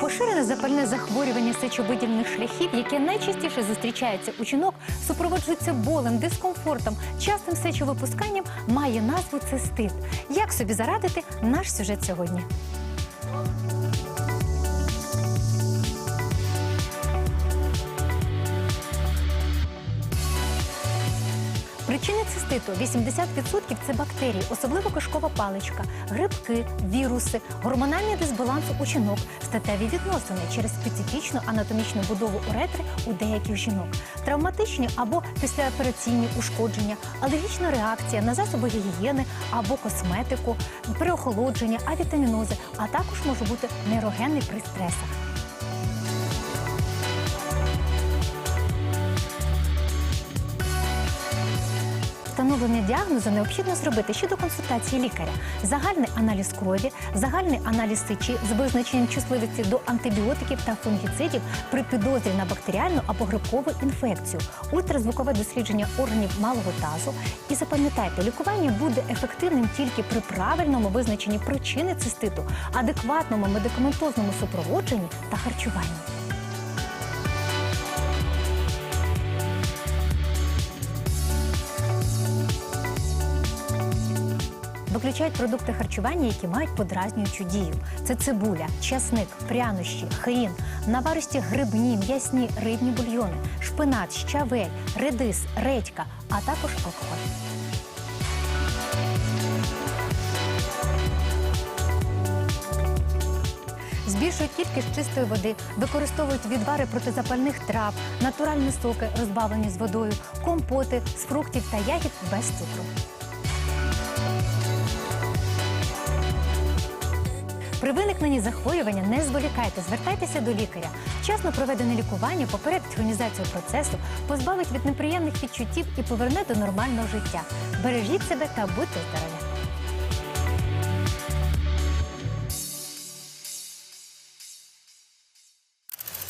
Поширене запальне захворювання сечовидільних шляхів, яке найчастіше зустрічається у жінок, супроводжується болем, дискомфортом, частим сечовипусканням, має назву цистит. Як собі зарадити наш сюжет сьогодні? Причини циститу 80% це бактерії, особливо кишкова паличка, грибки, віруси, гормональний дисбаланс у жінок, статеві відносини через специфічну анатомічну будову уретри у деяких жінок, травматичні або післяопераційні ушкодження, алергічна реакція на засоби гігієни або косметику, переохолодження, авітамінози, а також може бути нейрогенний при стресах. Встановлення діагнозу необхідно зробити ще до консультації лікаря. Загальний аналіз крові, загальний аналіз сечі з визначенням чутливості до антибіотиків та фунгіцидів при підозрі на бактеріальну або грибкову інфекцію, ультразвукове дослідження органів малого тазу. І запам'ятайте, лікування буде ефективним тільки при правильному визначенні причини циститу, адекватному медикаментозному супроводженні та харчуванні. Виключають продукти харчування, які мають подразнюючу дію. Це цибуля, часник, прянощі, хрін, наваристі грибні, м'ясні, рибні бульйони, шпинат, щавель, редис, редька, а також алкоголь. Збільшують кількість чистої води, використовують відвари протизапальних трав, натуральні соки, розбавлені з водою, компоти з фруктів та ягід без цукру. При виникненні захворювання не зволікайте, звертайтеся до лікаря. Вчасно проведене лікування попередить хронізацію процесу, позбавить від неприємних відчуттів і поверне до нормального життя. Бережіть себе та будьте здорові!